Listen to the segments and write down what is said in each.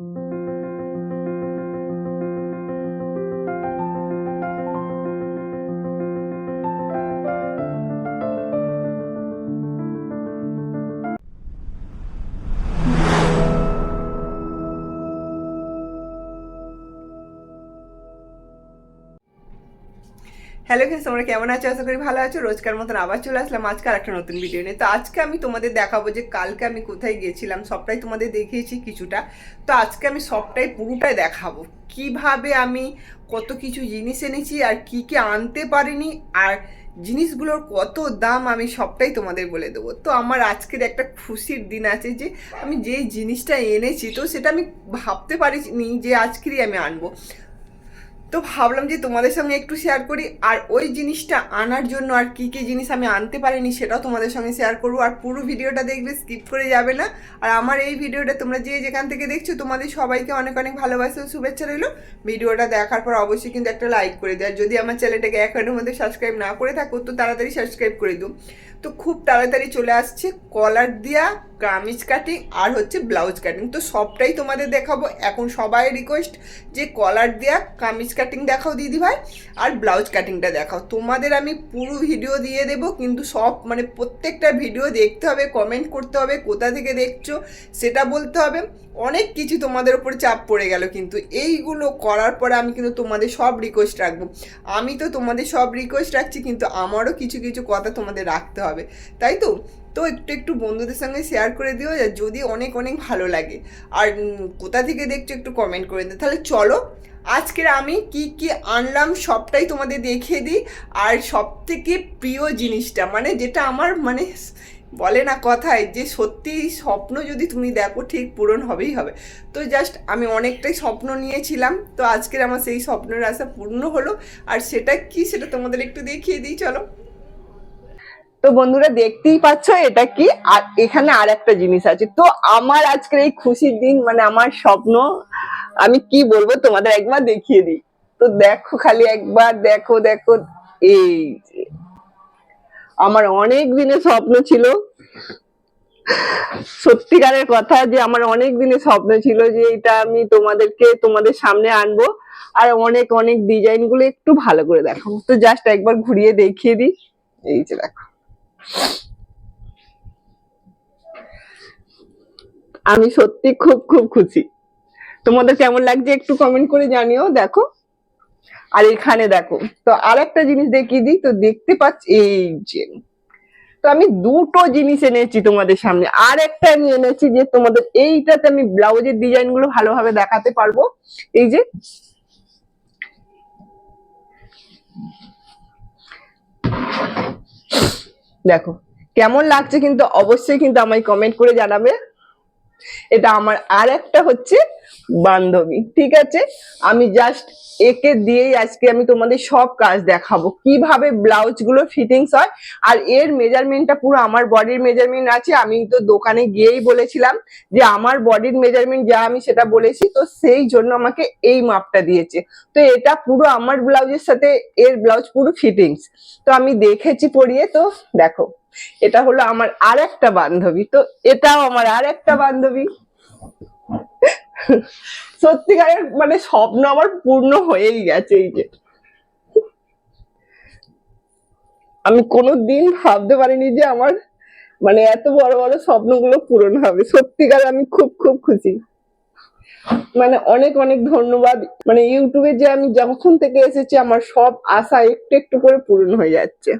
thank you hello friends তোমরা কেমন আছো? আশা করি ভালো আছো। রোজকার মতন আবার চলে আসলাম আজকে আর একটা নতুন ভিডিও নিয়ে। তো আজকে আমি তোমাদের দেখাবো যে কালকে আমি কোথায় গেছিলাম, সবটাই তোমাদের দেখিয়েছি কিছুটা। তো আজকে আমি সবটাই পুরোটাই দেখাবো। কীভাবে আমি কত কিছু জিনিস এনেছি আর কি কি আনতে পারিনি, আর জিনিসগুলোর কত দাম আমি সবটাই তোমাদের বলে দেবো। তো আমার আজকের একটা খুশির দিন আছে যে আমি যে জিনিসটা এনেছি, তো সেটা আমি ভাবতে পারিনি যে আজকেরই আমি আনব। তো ভাবলাম যে তোমাদের সঙ্গে একটু শেয়ার করি। আর ওই জিনিসটা আনার জন্য আর কি কি জিনিস আমি আনতে পারিনি সেটাও তোমাদের সঙ্গে শেয়ার করব। আর পুরো ভিডিওটা দেখবে স্কিপ করে যাবে না। আর আমার এই ভিডিওটা তোমরা যে যেখান থেকে দেখছ, তোমাদের সবাইকে অনেক অনেক ভালোবাসা শুভেচ্ছা রইল। ভিডিওটা দেখার পর অবশ্যই কিন্তু একটা লাইক করে দেয় যদি আমার চ্যানেলটাকে এখনের মধ্যে সাবস্ক্রাইব না করে থাকো, তো তাড়াতাড়ি সাবস্ক্রাইব করে দিও। তো খুব তাড়াতাড়ি চলে আসছে কলার দিয়া, কামিজ কাটিং আর হচ্ছে ব্লাউজ কাটিং তো সবটাই তোমাদের দেখাবো। এখন সবাই রিকোয়েস্ট যে কলার দেয়া, কামিজ কাটিং দেখাও দিদি ভাই, আর ব্লাউজ কাটিংটা দেখাও। তোমাদের আমি পুরো ভিডিও দিয়ে দেবো, কিন্তু সব মানে প্রত্যেকটা ভিডিও দেখতে হবে কমেন্ট করতে হবে, কোথা থেকে দেখছ সেটা বলতে হবে। অনেক কিছু তোমাদের উপর চাপ পড়ে গেল, কিন্তু এইগুলো করার পরে আমি কিন্তু তোমাদের সব রিকোয়েস্ট রাখব। আমি তো তোমাদের সব রিকোয়েস্ট রাখছি, কিন্তু আমারও কিছু কিছু কথা তোমাদের রাখতে হবে। তাই তো? তো একটু একটু বন্ধুদের সঙ্গে শেয়ার করে দিও যদি অনেক অনেক ভালো লাগে। আর কোথা থেকে দেখছ একটু কমেন্ট করে দিও। তাহলে চলো, আজকের আমি কি কি আনলাম সবটাই তোমাদের দেখিয়ে দিই। আর সব থেকে প্রিয় জিনিসটা মানে যেটা আমার মানে বলে না কথায় যে সত্যি স্বপ্ন যদি তুমি দেখো, ঠিক পূরণ হবেই হবে। তো জাস্ট আমি অনেকটাই স্বপ্ন নিয়েছিলাম, তো আজকের আমার সেই স্বপ্নের আশা পূর্ণ হলো। আর সেটা কি সেটা তোমাদের একটু দেখিয়ে দিই, চলো। তো বন্ধুরা দেখতেই পাচ্ছ এটা কি? আর এখানে আর একটা জিনিস আছে। তো আমার আজকের এই খুশির দিন মানে আমার স্বপ্ন, আমি কি বলব তোমাদের একবার দেখিয়ে দিই। তো দেখো খালি একবার, দেখো দেখো, এই। আমার অনেক দিনের স্বপ্ন ছিল। সত্যিকারের কথা যে আমার অনেক দিনের স্বপ্ন ছিল যে এটা আমি তোমাদেরকে তোমাদের সামনে আনব আর অনেক অনেক ডিজাইনগুলো একটু ভালো করে দেখো তো জাস্ট একবার ঘুরিয়ে দেখিয়ে দিই। এই যে দেখো। আমি সত্যি খুব খুব খুশি। তোমাদের কেমন লাগছে একটু কমেন্ট করে জানিও, দেখো। আর এখানে দেখো, তো আর একটা জিনিস দেখিয়ে দিই, তো দেখতে পাচ্ছি, এই যে, তো আমি দুটো জিনিস এনেছি তোমাদের সামনে। আর একটা আমি এনেছি যে তোমাদের এইটাতে আমি ব্লাউজের ডিজাইনগুলো ভালোভাবে দেখাতে পারব। এই যে, দেখো, কেমন লাগছে কিন্তু অবশ্যই কিন্তু আমায় কমেন্ট করে জানাবে। এটা আমার আর একটা হচ্ছে বান্ধবী, ঠিক আছে? আমি জাস্ট একে দিয়েই আজকে আমি তোমাদের সব কাজ দেখাবো। কীভাবে ব্লাউজগুলো ফিটিংস হয়, আর এর মেজারমেন্টটা পুরো আমার বডির মেজারমেন্ট আছে। আমি তো দোকানে গিয়েই বলেছিলাম যে আমার বডির মেজারমেন্ট যা আমি সেটা বলেছি, তো সেই জন্য আমাকে এই মাপটা দিয়েছে। তো এটা পুরো আমার ব্লাউজের সাথে, এর ব্লাউজ পুরো ফিটিংস তো আমি দেখেছি পরিয়ে, তো দেখো, এটা হলো আমার আর একটা বান্ধবী। তো এটাও আমার আর একটা বান্ধবী। সত্যিকারের মানে স্বপ্ন আমার পূর্ণ হয়েই গেছে এই যে। আমি কোনো দিন ভাবতে পারিনি যে আমার মানে এত বড় বড় স্বপ্নগুলো পূরণ হবে। সত্যিকার আমি খুব খুব খুশি। মানে অনেক অনেক ধন্যবাদ। মানে ইউটিউবে যে আমি যখন থেকে এসেছি, আমার সব আশা একটু একটু করে পূরণ হয়ে যাচ্ছে।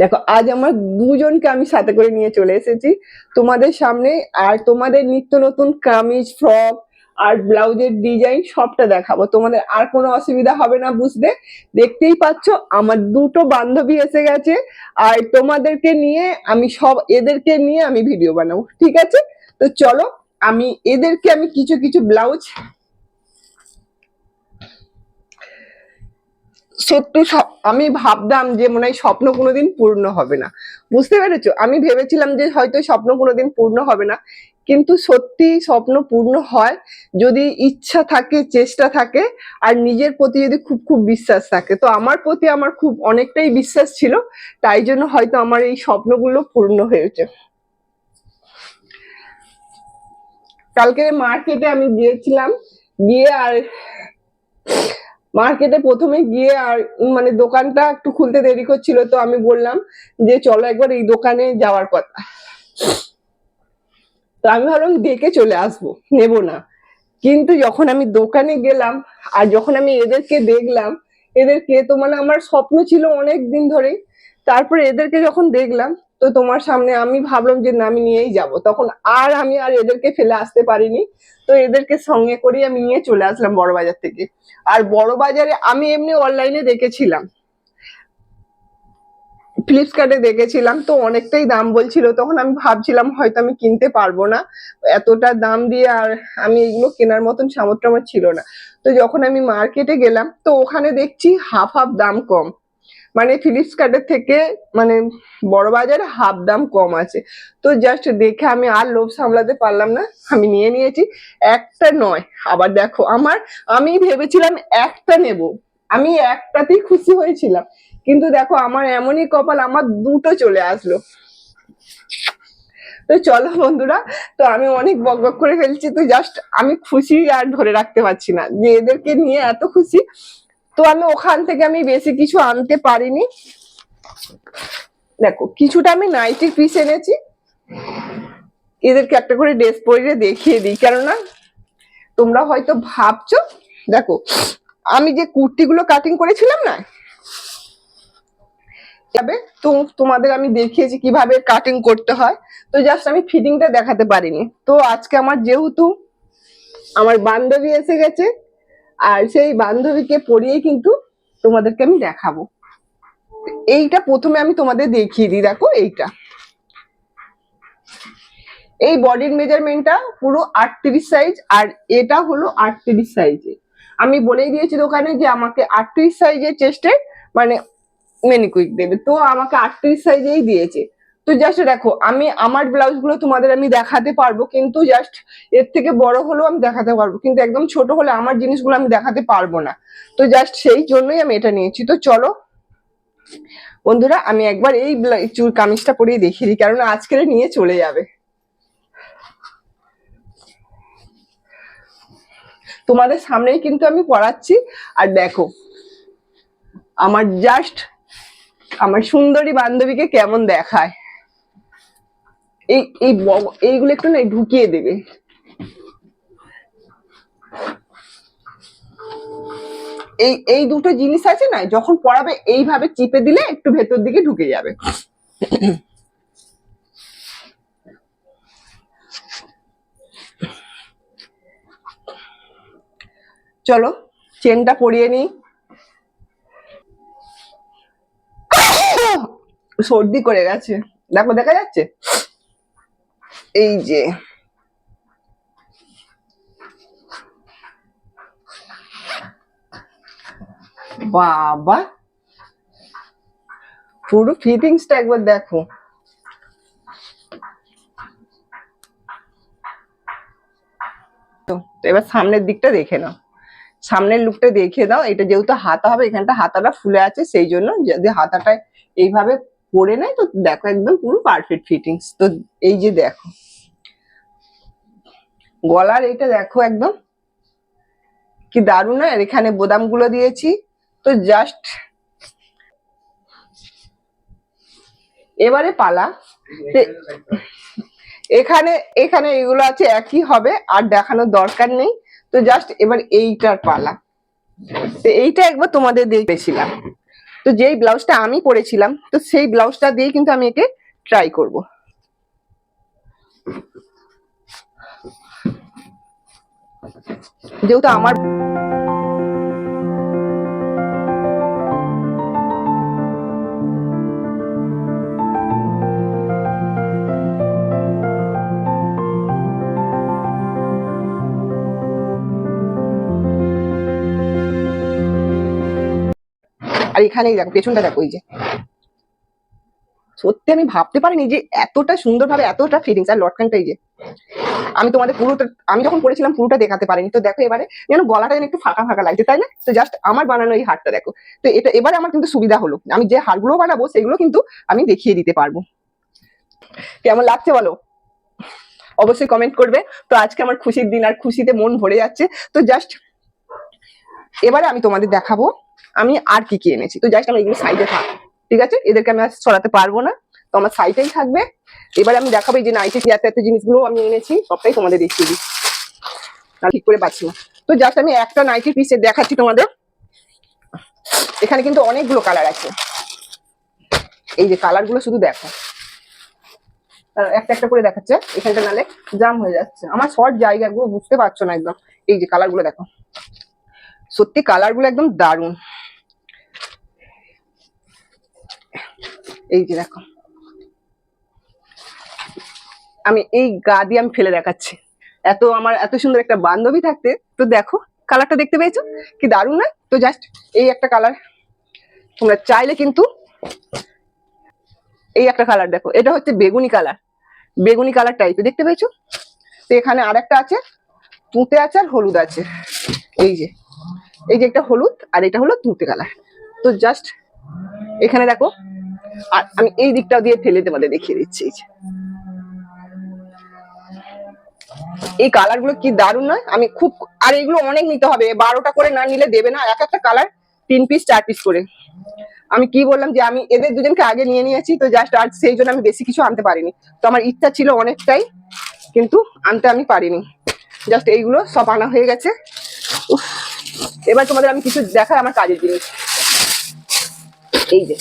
দেখো, আজ আমার দুজনকে আমি সাথে করে নিয়ে চলে এসেছি। তোমাদের সামনে আর তোমাদের নিত্য নতুন কামিজ, ফ্রক আর ব্লাউজের ডিজাইন সবটা দেখাবো। তোমাদের আর কোনো অসুবিধা হবে না বুঝতে। দেখতেই পাচ্ছ, আমার দুটো বান্ধবী এসে গেছে আর তোমাদেরকে নিয়ে আমি সব এদেরকে নিয়ে আমি ভিডিও বানাবো, ঠিক আছে? তো চলো, আমি এদেরকে আমি কিছু কিছু ব্লাউজ সত্যি আমি ভাবতাম যে মনে হয় স্বপ্ন কোনোদিন পূর্ণ হবে না। বুঝতে পেরেছ? আমি ভেবেছিলাম যে হয়তো স্বপ্ন কোনোদিন পূর্ণ হবে না। কিন্তু সত্যি স্বপ্ন পূর্ণ হয় যদি ইচ্ছা থাকে, চেষ্টা থাকে, আর নিজের প্রতি যদি খুব খুব বিশ্বাস থাকে। তো আমার প্রতি আমার খুব অনেকটাই বিশ্বাস ছিল, তাই জন্য হয়তো আমার এই স্বপ্নগুলো পূর্ণ হয়েছে। কালকে মার্কেটে আমি গিয়েছিলাম, গিয়ে আর মার্কেটে প্রথমে গিয়ে আর মানে দোকানটা একটু খুলতে দেরি করছিল, তো আমি বললাম যে চলো একবার এই দোকানে যাওয়ার কথা। তো আমি ভাবলাম দেখে চলে আসব, নেব না। কিন্তু যখন আমি দোকানে গেলাম আর যখন আমি এদেরকে দেখলাম, এদেরকে তো মানে আমার স্বপ্ন ছিল অনেক দিন ধরেই, তারপরে এদেরকে যখন দেখলাম তো তোমার সামনে আমি ভাবলাম যে না, আমি নিয়েই যাব। তখন আর আমি আর এদেরকে ফেলে আসতে পারিনি। তো এদেরকে সঙ্গে করে আমি নিয়ে চলে আসলাম বড় বাজার থেকে। আর বড় বাজারে আমি এমনি অনলাইনে দেখেছিলাম। ফ্লিপকার্টে দেখেছিলাম, তো অনেকটাই দাম বলছিল। তখন আমি ভাবছিলাম, হয়তো আমি কিনতে পারব না। এতটা দাম দিয়ে আর আমি এগুলো কেনার মতন সামর্থ্য আমার ছিল না। তো যখন আমি মার্কেটে গেলাম, তো ওখানে দেখছি হাফ হাফ দাম কম। মানে ফ্লিপকার্টের থেকে মানে বড় বাজারে হাফ দাম কম আছে। তো জাস্ট দেখে আমি আর লোভ সামলাতে পারলাম না, আমি নিয়ে নিয়েছি। একটা নয়, আবার দেখো, আমার, আমি ভেবেছিলাম একটা নেব। আমি একটাতেই খুশি হয়েছিলাম। কিন্তু দেখো, আমার এমনই কপাল, আমার দুটো চলে আসলো। তো চলো বন্ধুরা, তো আমি অনেক বক বক করে ফেলছি, তো জাস্ট আমি খুশি আর ধরে রাখতে পারছি না। যে এদেরকে নিয়ে এত খুশি তো আমি ওখান থেকে আমি বেশি কিছু আনতে পারিনি। দেখো, কিছুটা আমি নাইটির পিস এনেছি। এদেরকে একটা করে ড্রেস পরিয়ে দেখিয়ে দিই। কেননা তোমরা হয়তো ভাবছ, দেখো, আমি যে কুর্তিগুলো কাটিং করেছিলাম না তোমাদের আমি দেখিয়েছি কীভাবে কাটিং করতে হয়। তো জাস্ট আমি ফিটিংটা দেখাতে পারিনি। তো আজকে আমার যেহেতু আমার বান্ধবী এসে গেছে আর সেই বান্ধবীকে পরিয়ে কিন্তু তোমাদেরকে আমি দেখাবো। এইটা প্রথমে আমি তোমাদের দেখিয়ে দিই, দেখো এইটা। এই বডির মেজারমেন্টটা পুরো আটত্রিশ সাইজ আর এটা হলো আটত্রিশ সাইজে আমি বলেই দিয়েছি দোকানে যে আমাকে আটত্রিশ সাইজের চেস্টে মানে মেনিকুইক দেবে। তো আমাকে আটত্রিশ সাইজেই দিয়েছে। তো জাস্ট দেখো, আমি আমার ব্লাউজগুলো তোমাদের আমি দেখাতে পারব, কিন্তু জাস্ট এর থেকে বড় হলেও আমি দেখাতে পারব, কিন্তু একদম ছোট হলে আমার জিনিসগুলো আমি দেখাতে পারব না। তো জাস্ট সেই জন্যই আমি এটা নিয়েছি। তো চলো, বন্ধুরা আমি একবার এই চুল কামিজটা পরিয়ে দেখিয়ে দিই কারণ আজকের নিয়ে চলে যাবে। তোমাদের সামনেই কিন্তু আমি পড়াচ্ছি আর দেখো, আমার জাস্ট আমার সুন্দরী বান্ধবীকে কেমন দেখায়। এই এই এইগুলো একটু না ঢুকিয়ে দেবে। এই এই দুটো জিনিস আছে না, যখন পড়াবে এইভাবে চিপে দিলে একটু ভেতর দিকে ঢুকে যাবে। চলো, চেনটা পরিয়ে নিই। সর্দি করে গেছে। দেখো, দেখা যাচ্ছে? এই যে। বাবা। পুরো ফিটিংসটা একবার দেখো। তো এবার সামনের দিকটা দেখে নাও। সামনের লুকটা দেখে দাও। এটা যেহেতু হাতা হবে, এখানটা হাতাটা ফুলে আছে, সেই জন্য যদি হাতাটায় এইভাবে পরে নেয়, তো দেখো একদম পুরো পারফেক্ট ফিটিংস তো এই যে দেখো। গলার এইটা দেখো একদম। কি দারুণ না আর এখানে বোদামগুলো দিয়েছি। তো জাস্ট এবারে পালা। এখানে এখানে এগুলো আছে একই হবে আর দেখানোর দরকার নেই। তো জাস্ট এবার এইটার পালা। তো এইটা একবার তোমাদের দেখেছিলাম। তো যেই ব্লাউজটা আমি পরেছিলাম তো সেই ব্লাউজটা দিয়ে কিন্তু আমি একে ট্রাই করব। যেহেতু আমার আর এখানেই দেখো, পেছনটা দেখো, এই যে। সত্যি আমি ভাবতে পারিনি যে এতটা সুন্দরভাবে, এতটা ফিটিংস আর লটকানটা এই যে। আমি তোমাদের পুরোটা, আমি যখন পড়েছিলাম পুরোটা দেখাতে পারিনি। তো দেখো এবারে যেন গলাটা যেন একটু ফাঁকা ফাঁকা লাগছে, তাই না? তো জাস্ট আমার বানানো এই হারটা দেখো। তো এটা, এবারে আমার কিন্তু সুবিধা হলো। আমি যে হারগুলো বানাবো সেগুলো কিন্তু আমি দেখিয়ে দিতে পারব। কেমন লাগছে বলো? অবশ্যই কমেন্ট করবে। তো আজকে আমার খুশির দিন আর খুশিতে মন ভরে যাচ্ছে। তো জাস্ট এবারে আমি তোমাদের দেখাবো আমি আর কি কি এনেছি। তো জাস্ট আমার এগুলো সাইডে থাক, ঠিক আছে? এদেরকে আমি আর সরাতে পারব না। তো আমার সাইডেই থাকবে। এবারে আমি দেখাবো যে নাইটে এত এত জিনিসগুলো আমি এনেছি, সবটাই তোমাদের দেখিয়ে দিই। আমি ঠিক করে পাচ্ছি না। তো জাস্ট আমি একটা নাইটের পিসে দেখাচ্ছি তোমাদের। এখানে কিন্তু অনেকগুলো কালার আছে। এই যে কালারগুলো শুধু দেখো। আর একটা একটা করে দেখাচ্ছে। এখানটা নালে জাম হয়ে যাচ্ছে। আমার শর্ট জায়গাগুলো বুঝতে পারছ না একদম। এই যে কালারগুলো দেখো। সত্যি কালারগুলো একদম দারুণ। এই যে দেখো। আমি এই গা দিয়ে আমি ফেলে দেখাচ্ছি। এত আমার এত সুন্দর একটা বান্ধবী থাকতে, তো দেখো কালারটা দেখতে পেয়েছ? কি দারুণ না? তো জাস্ট এই একটা কালার তোমরা চাইলে কিন্তু এই একটা কালার দেখো। এটা হচ্ছে বেগুনি কালার বেগুনি কালার টাইপের দেখতে পেয়েছ? তো এখানে আর একটা আছে, তুঁতে আছে আর হলুদ আছে। এই যে এই যে একটা হলুদ আর এটা হলো তুঁতে কালার তো জাস্ট এখানে দেখো, আর আমি এই দিকটা দিয়ে ফেলে তোমাদের দেখিয়ে দিচ্ছি, এই যে। এই কালারগুলো কি দারুণ নয়? আমি খুব, আর এগুলো অনেক নিতে হবে। বারোটা করে না নিলে দেবে না। এক একটা কালার তিন পিস চার পিস করে। আমি কি বললাম যে, আমি এদের দুজনকে আগে নিয়ে নিয়েছি, তো জাস্ট আর সেই জন্য আমি বেশি কিছু আনতে পারিনি। তো আমার ইচ্ছা ছিল অনেকটাই, কিন্তু আনতে আমি পারিনি। জাস্ট এইগুলো সব আনা হয়ে গেছে। এবার তোমাদের আমি কিছু দেখাই আমার কাজের জিনিস। এই যে।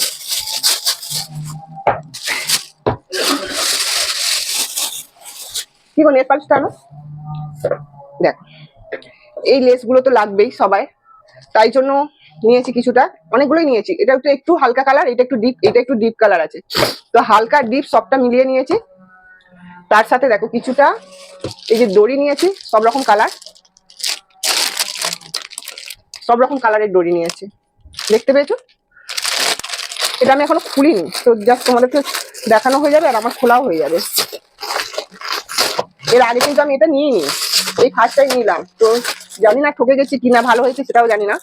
কি গো নেট পালিশটা আনো দেখো, এই লেসগুলো তো লাগবেই সবাই। তাই জন্য নিয়েছি কিছুটা, অনেকগুলোই নিয়েছি। এটা একটু একটু হালকা কালার এটা একটু ডিপ এটা একটু ডিপ কালার আছে। তো হালকা ডিপ সবটা মিলিয়ে নিয়েছি। তার সাথে দেখো কিছুটা, এই যে দড়ি নিয়েছি, সব রকম কালার সব রকম কালারের দড়ি নিয়েছি। দেখতে পেয়েছ? এটা আমি এখনও খুলিনি, তো জাস্ট তোমাদেরকে দেখানো হয়ে যাবে আর আমার খোলাও হয়ে যাবে। এর আগে কিন্তু আমি এটা নিয়ে নিই এই ফার্স্টটাই নিলাম। তো জানি না ঠকে গেছি কিনা, ভালো হয়েছে সেটাও জানি না।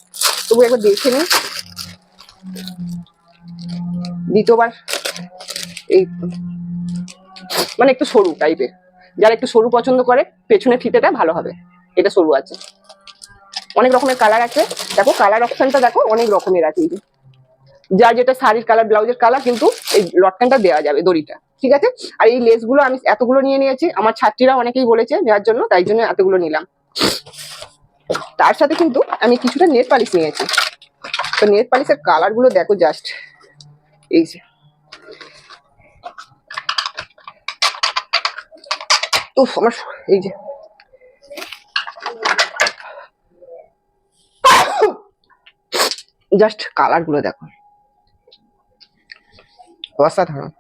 তবু একবার দেখে নিই। দ্বিতীয়বার এই মানে একটু সরু টাইপের যারা একটু সরু পছন্দ করে, পেছনের ফিতেটা ভালো হবে। এটা সরু আছে। অনেক রকমের কালার আছে। দেখো কালার অপশনটা দেখো, অনেক রকমের আছে। যার যেটা শাড়ির কালার ব্লাউজের কালার কিন্তু এই লটকানটা দেওয়া যাবে দড়িটা। ঠিক আছে? আর এই লেসগুলো আমি এতগুলো নিয়ে নিয়েছি। আমার ছাত্রীরা অনেকেই বলেছে নেওয়ার জন্য, তাই জন্য এতগুলো নিলাম। তার সাথে কিন্তু আমি কিছুটা নেট পালিশ নিয়েছি। তো নেট পালিশের কালারগুলো দেখো জাস্ট এই যে। উফ, আমার এই যে। জাস্ট কালারগুলো দেখো। অসাধারণ।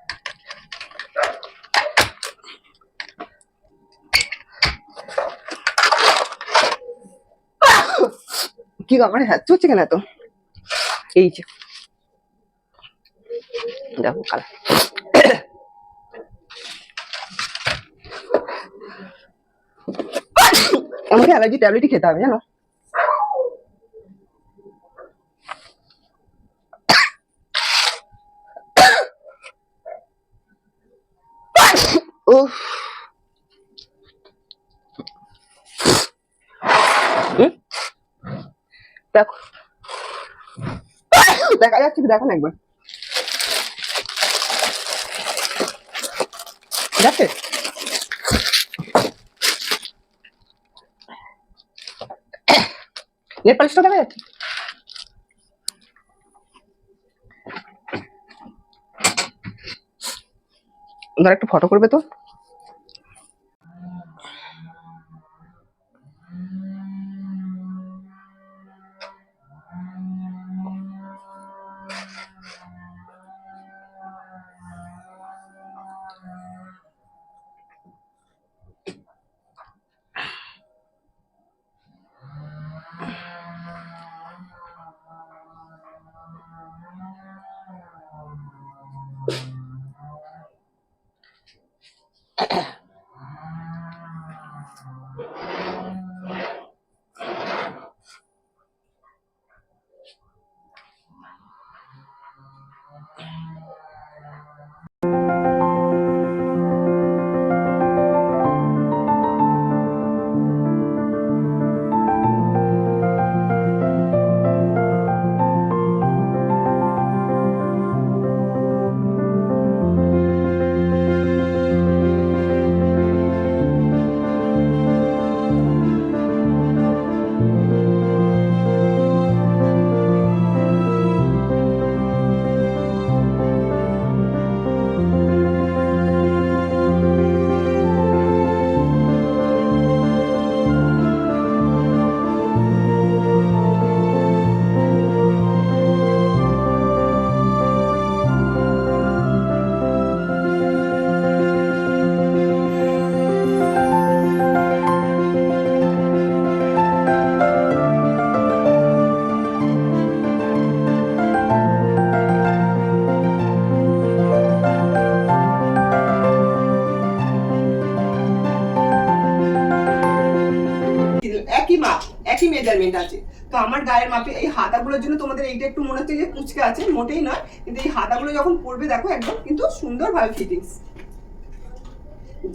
কি আমার হ্যাচ হচ্ছে কেন এত এই যে দেখো কালার আমাকে অ্যালার্জি ট্যাবলেটই খেতে হবে জানো উফ দেখো। দেখা যাচ্ছে কি, দেখো না একবার। যাচ্ছে? নেট পালিশটা দেখা যাচ্ছে? একটু ফটো করবে তো। মেজারমেন্ট আছে। তো আমার গায়ের মাপে এই হাতাগুলোর জন্য তোমাদের এইটা একটু মনে হচ্ছে যে কুচকে আছে, মোটেই নয়। কিন্তু এই হাতাগুলো যখন পরবে, দেখো একদম কিন্তু সুন্দরভাবে ফিটিংস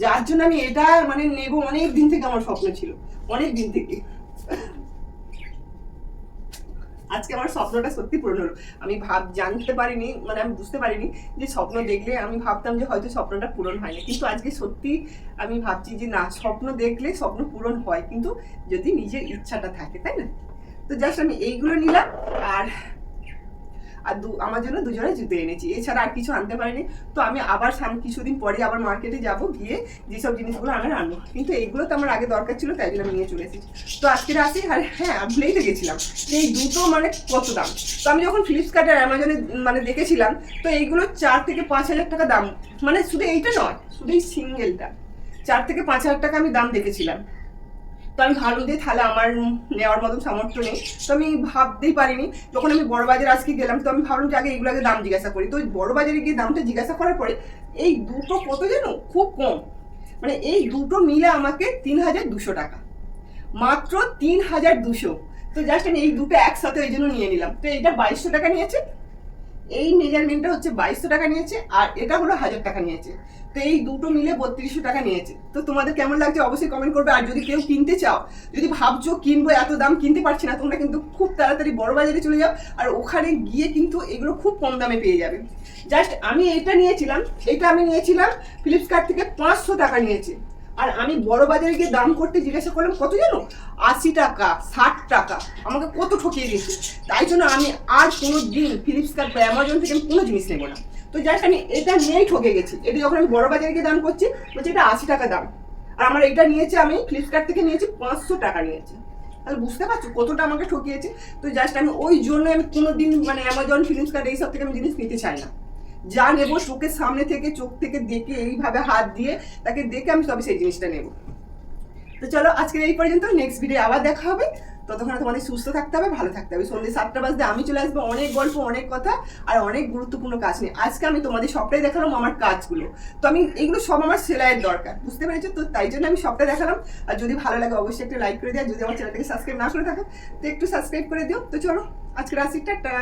যার জন্য আমি এটা মানে নেব অনেক দিন থেকে আমার স্বপ্ন ছিল। অনেক দিন থেকে। আজকে আমার স্বপ্নটা সত্যি পূরণ হলো। আমি ভাব, জানতে পারিনি মানে আমি বুঝতে পারিনি যে স্বপ্ন দেখলে আমি ভাবতাম যে হয়তো স্বপ্নটা পূরণ হয়নি। কিন্তু আজকে সত্যি আমি ভাবছি যে না, স্বপ্ন দেখলে স্বপ্ন পূরণ হয়। কিন্তু যদি নিজের ইচ্ছাটা থাকে, তাই না? তো জাস্ট আমি এইগুলো নিলাম আর আর দু, আমার জন্য দুজনে জুতো এনেছি। এছাড়া আর কিছু আনতে পারিনি। তো আমি আবার সামনে কিছুদিন পরে আবার মার্কেটে যাব গিয়ে যেসব জিনিসগুলো আনার আনব। কিন্তু এইগুলো তো আমার আগে দরকার ছিল, তাই জন্য আমি নিয়ে চলে এসেছি। তো আজকে আসি আর হ্যাঁ ভুলেই তো গেছিলাম। এই দুটো মানে কত দাম? তো আমি যখন ফ্লিপকার্ট আর অ্যামাজনে মানে দেখেছিলাম, তো এইগুলো চার থেকে পাঁচ হাজার টাকা দাম। মানে শুধু এইটা নয়, শুধু এই সিঙ্গেলটা চার থেকে পাঁচ হাজার টাকা আমি দাম দেখেছিলাম। তো আমি ভাবলাম যে তাহলে আমার নেওয়ার মতন সামর্থ্য নেই। তো আমি ভাবতেই পারিনি। যখন আমি বড় বাজারে আজকে গেলাম, তো আমি ভাবলাম যে আগে এগুলো আগে দাম জিজ্ঞাসা করি। তো বড় বাজারে গিয়ে দামটা জিজ্ঞাসা করার পরে এই দুটো কত যেন? খুব কম। মানে এই দুটো মিলে আমাকে তিন হাজার দুশো টাকা। মাত্র তিন হাজার দুশো। তো জাস্ট আমি এই দুটো একসাথে ওই জন্য নিয়ে নিলাম। তো এটা বাইশশো টাকা নিয়েছে। এই মেজারমেন্টটা হচ্ছে বাইশশো টাকা নিয়েছে আর এটা হলো হাজার টাকা নিয়েছে। তো এই দুটো মিলে বত্রিশশো টাকা নিয়েছে। তো তোমাদের কেমন লাগছে অবশ্যই কমেন্ট করবে। আর যদি কেউ কিনতে চাও, যদি ভাবছ কিনবো, এত দাম কিনতে পারছি না, তোমরা কিন্তু খুব তাড়াতাড়ি বড় বাজারে চলে যাও আর ওখানে গিয়ে কিন্তু এগুলো খুব কম দামে পেয়ে যাবে। জাস্ট আমি এটা নিয়েছিলাম, এটা আমি নিয়েছিলাম ফ্লিপকার্ট থেকে পাঁচশো টাকা নিয়েছে। আর আমি বড় বাজারে গিয়ে দাম করতে জিজ্ঞাসা করলাম, কত জানো? আশি টাকা, ষাট টাকা, আমাকে কত ঠকিয়ে দিয়েছে। তাই জন্য আমি আর কোনো দিন ফ্লিপকার্ট বা অ্যামাজন থেকে আমি কোনো জিনিস নেব না। তো জাস্ট আমি এটা নিয়েই ঠকে গেছি। এটা যখন আমি বড় বাজারে গিয়ে দাম করছি, বলছি এটা আশি টাকা দাম। আর আমার এটা নিয়েছে, আমি ফ্লিপকার্ট থেকে নিয়েছি, পাঁচশো টাকা নিয়েছে। তাহলে বুঝতে পারছ কতটা আমাকে ঠকিয়েছে? তো জাস্ট আমি ওই জন্য আমি কোনো দিন মানে অ্যামাজন ফ্লিপকার্ট এইসব থেকে আমি জিনিস নিতে চাই না। যা নেব চোখের সামনে থেকে, চোখ থেকে দেখে এইভাবে হাত দিয়ে তাকে দেখে আমি তবে সেই জিনিসটা নেব। তো চলো, আজকের এই পর্যন্ত নেক্সট ভিডিও আবার দেখা হবে। ততক্ষণ তোমাদের সুস্থ থাকতে হবে, ভালো থাকতে হবে। সন্ধ্যে সাতটা বাজতে আমি চলে আসব, অনেক গল্প, অনেক কথা আর অনেক গুরুত্বপূর্ণ কাজ নিয়ে। আজকে আমি তোমাদের সবটাই দেখালাম আমার কাজগুলো। তো আমি এগুলো সব আমার সেলাইয়ের দরকার, বুঝতে পেরেছ? তো তাই জন্য আমি সবটা দেখালাম। আর যদি ভালো লাগে, অবশ্যই একটা লাইক করে আর যদি আমার চ্যানেলটাকে সাবস্ক্রাইব না করে থাকো, তো একটু সাবস্ক্রাইব করে দিও। তো চলো, আজকে আসি টাটা।